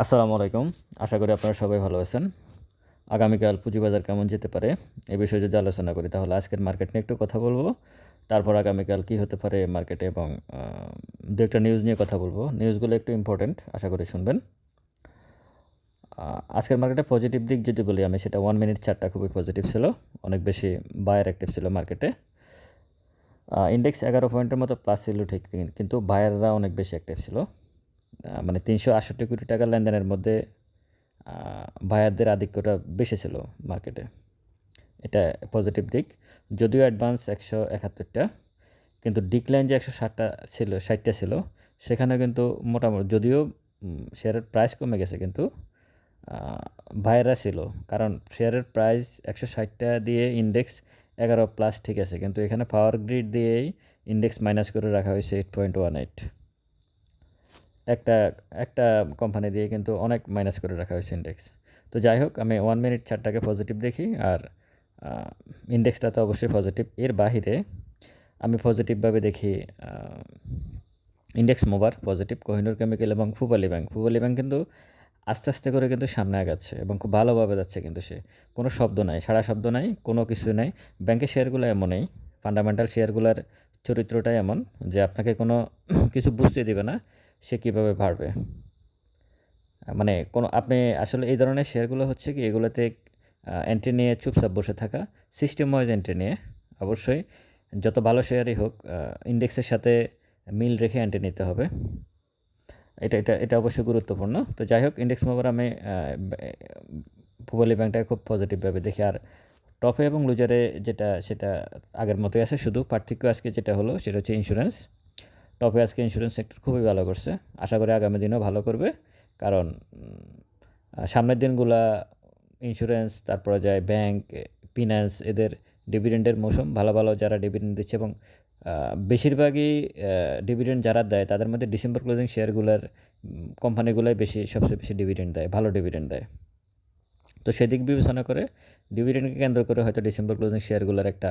আসসালামু আলাইকুম। আশা করি আপনারা সবাই ভালো আছেন। আগামীকাল পুঁজিবাজার কেমন যেতে পারে এ বিষয়ে যদি আলোচনা করি, তাহলে আজকের মার্কেট নিয়ে একটু কথা বলব। তারপর আগামীকাল কী হতে পারে মার্কেটে এবং দু একটা নিউজ নিয়ে কথা বলব। নিউজগুলো একটু ইম্পর্টেন্ট আশা করি শুনবেন। আজকের মার্কেটে পজিটিভ দিক যদি বলি, আমি সেটা ওয়ান মিনিট চারটা খুবই পজিটিভ ছিল। অনেক বেশি বায়ার অ্যাক্টিভ ছিল মার্কেটে ইন্ডেক্স এগারো পয়েন্টের মতো প্লাস ছিল ঠিক, কিন্তু বায়াররা অনেক বেশি অ্যাক্টিভ ছিল। মানে তিনশো আটষট্টি কোটি টাকার লেনদেনের মধ্যে বায়ারদের আধিক্যটা বেশি ছিল মার্কেটে। এটা পজিটিভ দিক। যদিও অ্যাডভান্স একশো একাত্তরটা, কিন্তু ডিক্লাইন যে একশো ষাটটা ছিল ষাটটা ছিল সেখানে কিন্তু মোটামুটি, যদিও শেয়ারের প্রাইস কমে গেছে, কিন্তু ভাইরা ছিল। কারণ শেয়ারের প্রাইস একশো ষাটটা দিয়ে ইন্ডেক্স এগারো প্লাস ঠিক আছে, কিন্তু এখানে পাওয়ার গ্রিড দিয়েই ইন্ডেক্স মাইনাস করে রাখা হয়েছে এইট পয়েন্ট ওয়ান এইট একটা একটা কোম্পানি দিয়ে কিন্তু অনেক মাইনাস করে রাখা হয়েছে ইন্ডেক্স তো যাই হোক, আমি ওয়ান মিনিট চারটাকে পজিটিভ দেখি আর ইন্ডেক্সটা তো অবশ্যই পজিটিভ এর বাহিরে আমি পজিটিভভাবে দেখি ইন্ডেক্স মোবার পজিটিভ কোহিনুর কেমিক্যাল এবং ফুবালি ব্যাংক ফুবালি ব্যাংক কিন্তু আস্তে আস্তে করে কিন্তু সামনে আগাচ্ছে এবং খুব ভালোভাবে যাচ্ছে কিন্তু সে। কোনো শব্দ নাই সারা শব্দ নাই, কোনো কিছু নাই। ব্যাংকের শেয়ারগুলো এমনই ফান্ডামেন্টাল শেয়ারগুলোর চরিত্রটাই এমন যে আপনাকে কোনো কিছু বুঝতে দেবে না। সে কীভাবে বাড়বে মানে কোনো, আপনি আসলে এই ধরনের শেয়ারগুলো হচ্ছে কি, এগুলোতে এন্ট্রি নিয়ে চুপচাপ বসে থাকা সিস্টেম ওয়াইজ এন্ট্রি নিয়ে অবশ্যই যত ভালো শেয়ারই হোক ইন্ডেক্সের সাথে মিল রেখে এন্ট্রি নিতে হবে। এটা এটা এটা অবশ্যই গুরুত্বপূর্ণ। তো যাই হোক ইন্ডেক্স মোবার আমি ভূগোলি ব্যাংকটাকে খুব পজিটিভভাবে দেখি। আর টপে এবং লুজারে যেটা, সেটা আগের মতোই আছে। শুধু পার্থক্য আজকে যেটা হলো, সেটা হচ্ছে ইন্স্যুরেন্স টপে আজকে ইন্স্যুরেন্স সেক্টর খুবই ভালো করছে। আশা করি আগামী দিনেও ভালো করবে। কারণ সামনের দিনগুলা ইন্স্যুরেন্স তারপরে যায় ব্যাংক ফিনান্স এদের ডিভিডেন্ডের মৌসুম ভালো ভালো যারা ডিভিডেন্ড দিচ্ছে এবং বেশিরভাগই ডিভিডেন্ড যারা দেয় তাদের মধ্যে ডিসেম্বর ক্লোজিং শেয়ারগুলোর কোম্পানিগুলোই বেশি, সবচেয়ে বেশি ডিভিডেন্ড দেয়, ভালো ডিভিডেন্ড দেয়। তো সেদিক বিবেচনা করে ডিভিডেন্ডকে কেন্দ্র করে হয়তো ডিসেম্বর ক্লোজিং শেয়ারগুলোর একটা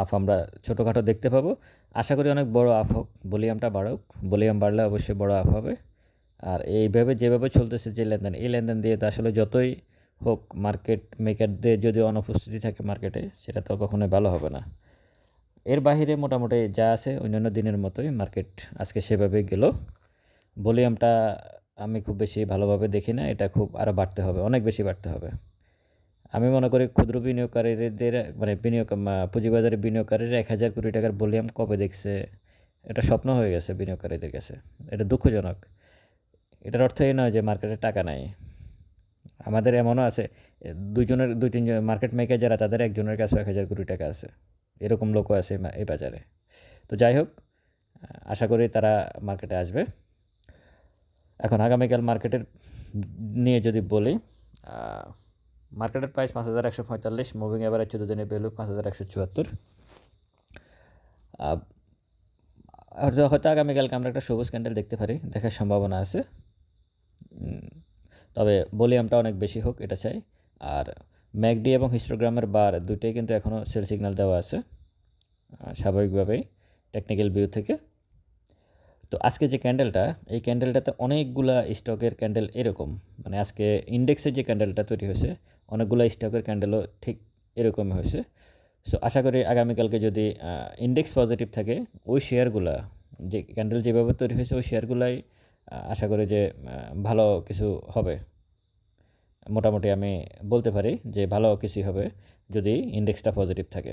আফ আমরা ছোটোখাটো দেখতে পাবো। আশা করি অনেক বড় আফ হোক ভলিউমটা বাড়ুক। ভলিউম বাড়লে অবশ্যই বড় আফ হবে। আর এইভাবে যেভাবে চলতেছে যে লেনদেন, এই লেনদেন দিয়ে তো আসলে যতই হোক মার্কেট মেকারদের যদি অনুপস্থিতি থাকে মার্কেটে সেটা তো কখনোই ভালো হবে না। এর বাহিরে মোটামুটি যা আছে অন্যান্য দিনের মতোই মার্কেট আজকে সেভাবে গেল। ভলিউমটা আমি খুব বেশি ভালোভাবে দেখি না, এটা খুব আরও বাড়তে হবে, অনেক বেশি বাড়তে হবে। আমি মনে করি ক্ষুদ্র বিনিয়োগকারীদের মানে বিনিয়োগ পুঁজিবাজারে বিনিয়োগকারীরা এক হাজার কোটি টাকার ভলিউম কবে দেখছে, এটা স্বপ্ন হয়ে গেছে বিনিয়োগকারীদের কাছে। এটা দুঃখজনক। এটার অর্থ এই নয় যে মার্কেটে টাকা নাই। আমাদের এমনও আছে, দুজনের, দুই তিনজন মার্কেট মেকার যারা, তাদের একজনের কাছে এক হাজার কোটি টাকা আছে। এরকম লোকও আছে এই বাজারে। তো যাই হোক, আশা করি তারা মার্কেটে আসবে। এখন আগামীকাল মার্কেটের নিয়ে যদি বলি মার্কেটের প্রাইস পাঁচ হাজার একশো পঁয়তাল্লিশ মুভিং এভারেজ চোদ্দ দিনের ভ্যালু পাঁচ হাজার একশো চুয়াত্তর। হয়তো আগামীকালকে আমরা একটা সবুজ ক্যান্ডেল দেখতে পারি, দেখার সম্ভাবনা আছে। তবে ভলিউমটা অনেক বেশি হোক, এটা চাই। আর ম্যাকডি এবং হিস্টোগ্রামের বার দুটোই কিন্তু এখনও সেল সিগন্যাল দেওয়া আছে স্বাভাবিকভাবেই টেকনিক্যাল ভিউ থেকে। তো আজকে যে ক্যান্ডেলটা এই ক্যান্ডেলটাতে অনেকগুলা স্টকের ক্যান্ডেল এরকম। মানে আজকে ইন্ডেক্সের যে ক্যান্ডেলটা তৈরি হয়েছে অনেকগুলো স্টকের ক্যান্ডেলও ঠিক এরকমই হয়েছে। সো আশা করি আগামীকালকে যদি ইন্ডেক্স পজিটিভ থাকে, ওই শেয়ারগুলা যে ক্যান্ডেল যেভাবে তৈরি হয়েছে, ওই শেয়ারগুলাই আশা করি যে ভালো কিছু হবে। মোটামুটি আমি বলতে পারি যে ভালো কিছুই হবে যদি ইন্ডেক্সটা পজিটিভ থাকে।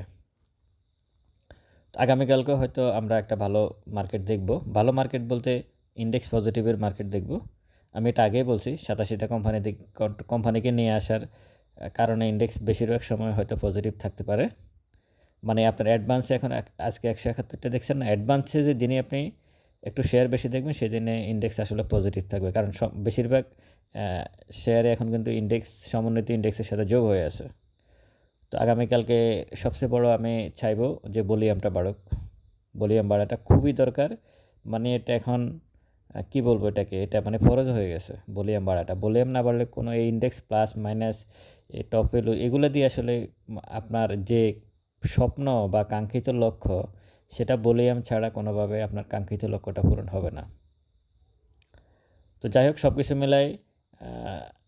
আগামীকালকে হয়তো আমরা একটা ভালো মার্কেট দেখব। ভালো মার্কেট বলতে ইন্ডেক্স পজিটিভের মার্কেট দেখব। আমি এটা আগেই বলছি, সাতাশিটা কোম্পানি কোম্পানিকে নিয়ে আসার কারণে ইন্ডেক্স বেশিরভাগ সময় হয়তো পজিটিভ থাকতে পারে। মানে আপনার অ্যাডভান্সে এখন আজকে একশো একাত্তরটা দেখছেন না? অ্যাডভান্সে যে দিনে আপনি একটু শেয়ার বেশি দেখবেন সেদিনে ইন্ডেক্স আসলে পজিটিভ থাকবে। কারণ সব, বেশিরভাগ শেয়ারে এখন কিন্তু ইন্ডেক্স সমন্বিত ইন্ডেক্সের সাথে যোগ হয়ে আছে। তো আগামীকালকে সবচেয়ে বড় আমি চাইব যে ভলিউমটা বাড়ুক। ভলিউম বাড়াটা খুবই দরকার। মানে এটা এখন কি বলব এটাকে? এটা মানে ফরজ হয়ে গেছে ভলিউম বাড়াটা। ভলিউম না বাড়লে কোনো এই index plus minus top value এগুলো দিয়ে আসলে আপনার যে স্বপ্ন বা কাঙ্ক্ষিত লক্ষ্য, সেটা ভলিউম ছাড়া কোনোভাবে আপনার কাঙ্ক্ষিত লক্ষ্যটা পূরণ হবে না। তো যাই হোক সব কিছু মিলাই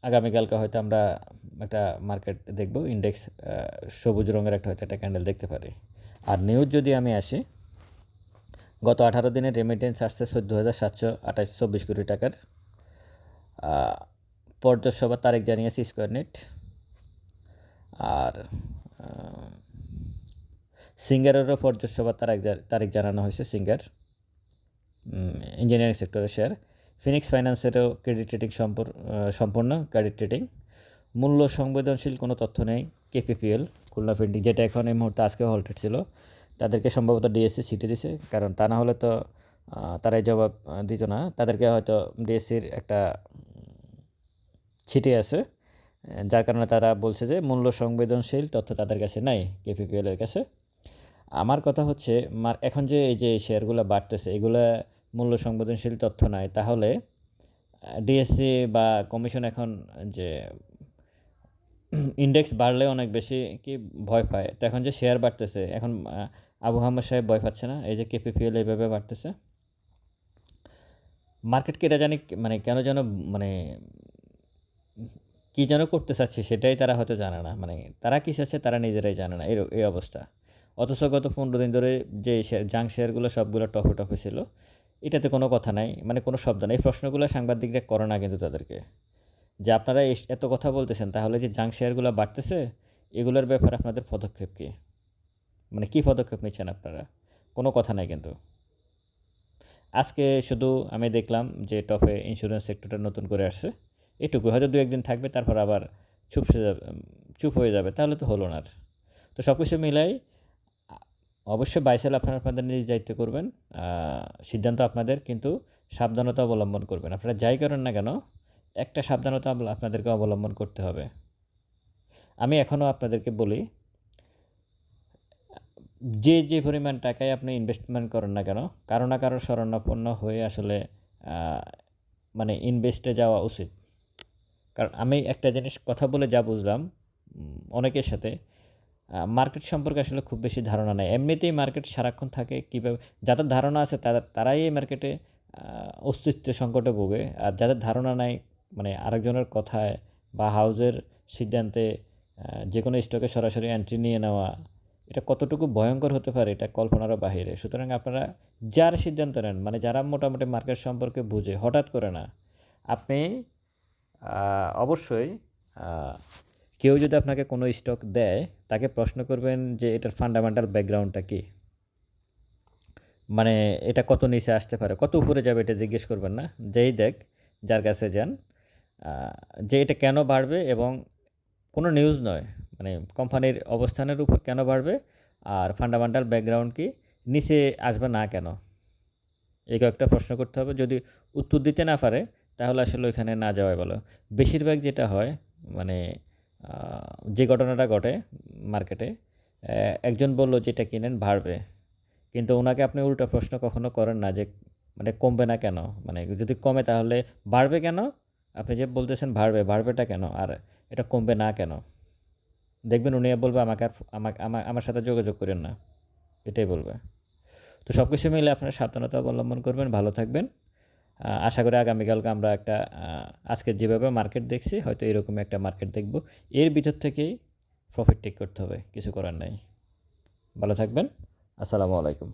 আগামীকালকে হয়তো আমরা একটা মার্কেট দেখব ইন্ডেক্স সবুজ রঙের একটা হয়তো একটা ক্যান্ডেল দেখতে পারি। আর নিউজ যদি আমি আসি গত আঠারো দিনে রেমিটেন্স আসছে চোদ্দ হাজার সাতশো আঠাশ চব্বিশ কোটি টাকার। পর্যট সভা তারিখ জানিয়েছে স্কোয়ার নেট আর সিঙ্গারেরও পর্যট সভা তারিখ তারিখ জানানো হয়েছে সিঙ্গার ইঞ্জিনিয়ারিং সেক্টরের শেয়ার ফিনিক্স ফাইন্যান্সেরও ক্রেডিট রেটিং সম্পূর্ণ ক্রেডিট রেটিং মূল্য সংবেদনশীল কোনো তথ্য নেই কেপিপিএল খুলনা পেন্টিং যেটা এখন এই মুহূর্তে আজকে হল্টেড ছিল। তাদেরকে সম্ভবত ডিএসসি সিটি দিছে, কারণ তা না হলে তো তারাই জবাব দিত না। তাদেরকে হয়তো ডিএসসির একটা ছিটে আছে, যার কারণে তারা বলছে যে মূল্য সংবেদনশীল তথ্য তাদের কাছে নাই কেপিপিএলের কাছে। আমার কথা হচ্ছে, মার, এখন যে এই যে শেয়ারগুলো বাড়তেছে, এগুলো মূল্য সংবেদনশীল তথ্য নাই, তাহলে ডিএসসি বা কমিশন এখন যে ইন্ডেক্স বাড়লে অনেক বেশি কি ভয় পায়। তো এখন যে শেয়ার বাড়তেছে, এখন আবু আহমদ সাহেব ভয় পাচ্ছে না? এই যে কেপিপিএল এইভাবে বাড়তেছে। মার্কেটকে এটা জানি মানে কেন যেন মানে কী যেন করতে চাচ্ছে সেটাই তারা হয়তো জানে না। মানে তারা কী চাচ্ছে তারা নিজেরাই জানে না। এর এই অবস্থা। অথচ গত পনেরো দিন ধরে যে জাং শেয়ারগুলো সবগুলো টপে টপে ছিল, এটাতে কোনো কথা নাই। মানে কোনো শব্দ নেই। এই প্রশ্নগুলো সাংবাদিকরা করে না কিন্তু তাদেরকে। যে আপনারা এত কথা বলতেছেন, তাহলে যে জাং শেয়ারগুলো বাড়তেছে, এগুলোর ব্যাপারে আপনাদের পদক্ষেপ কী? মানে কী পদক্ষেপ নিচ্ছেন আপনারা? কোনো কথা নাই কিন্তু। আজকে শুধু আমি দেখলাম যে টপে ইন্স্যুরেন্স সেক্টরটা নতুন করে আসছে। এটুকু, হয়তো দু একদিন থাকবে, তারপর আবার যাবে চুপ হয়ে যাবে, তাহলে তো হলো না আর। তো সব কিছু মিলাই অবশ্যই বাইসেল আপনারা আপনাদের নিজ দায়িত্ব করবেন। সিদ্ধান্ত আপনাদের, কিন্তু সাবধানতা অবলম্বন করবেন। আপনারা যাই করেন না কেন একটা সাবধানতা আপনাদেরকে অবলম্বন করতে হবে। আমি এখনও আপনাদেরকে বলি, যে যে পরিমাণ টাকায় আপনি ইনভেস্টমেন্ট করেন না কেন, কারও না কারও শরণাপন্ন হয়ে আসলে মানে ইনভেস্টে যাওয়া উচিত। কারণ আমি একটা জিনিস কথা বলে যা বুঝলাম অনেকের সাথে মার্কেট সম্পর্কে আসলে খুব বেশি ধারণা নেই। এমনিতেই মার্কেট সারাক্ষণ থাকে কীভাবে, যাদের ধারণা আছে তারা, তারাই এই মার্কেটে অস্তিত্ব সংকটে ভোগে। আর যাদের ধারণা নাই মানে আরেকজনের কথায় বা হাউজের সিদ্ধান্তে যে কোনো স্টকে সরাসরি এন্ট্রি নিয়ে নেওয়া, এটা কতটুকু ভয়ঙ্কর হতে পারে এটা কল্পনারও বাহিরে। সুতরাং আপনারা যার সিদ্ধান্ত নেন মানে যারা মোটামুটি মার্কেট সম্পর্কে বুঝে, হঠাৎ করে না, আপনি অবশ্যই কেউ যদি আপনাকে কোনো স্টক দেয়, তাকে প্রশ্ন করবেন যে এটার ফান্ডামেন্টাল ব্যাকগ্রাউন্ডটা কী। মানে এটা কত নিচে আসতে পারে, কত উপরে যাবে এটা জিজ্ঞেস করবেন না। যেই দেখ, যার কাছে যান যে এটা কেন বাড়বে এবং কোনো নিউজ নয় মানে কোম্পানির অবস্থানের উপর কেন বাড়বে আর ফান্ডামেন্টাল ব্যাকগ্রাউন্ড কি, নিচে আসবে না কেন? এই কয়েকটা প্রশ্ন করতে হবে, যদি উত্তর দিতে না পারে, তাহলে আসলে ওইখানে না যাওয়াই ভালো। বেশিরভাগ যেটা হয় মানে যে ঘটনাটা ঘটে মার্কেটে একজন বলল যেটা কিনেন, বাড়বে। কিন্তু ওনাকে আপনি উল্টো প্রশ্ন কখনো করেন না যে মানে কমবে না কেন? মানে যদি কমে তাহলে বাড়বে কেন? আপনি যে বলতেছেন বাড়বে বাড়বেটা কেন? আর এটা কমবে না কেন? দেখবেন উনি বলবে, আমাকে আর আমাকে আমার সাথে যোগাযোগ করেন না। এটাই বলবে। তো সব কিছু মিলে আপনারা সাবধানতা অবলম্বন করবেন, ভালো থাকবেন। আশা করি আগামীকালকে আমরা একটা আজকে যেভাবে মার্কেট দেখছি, হয়তো এরকম একটা মার্কেট দেখব। এর ভিতর থেকেই প্রফিট টেক করতে হবে, কিছু করার নাই। ভালো থাকবেন। আসসালামু আলাইকুম।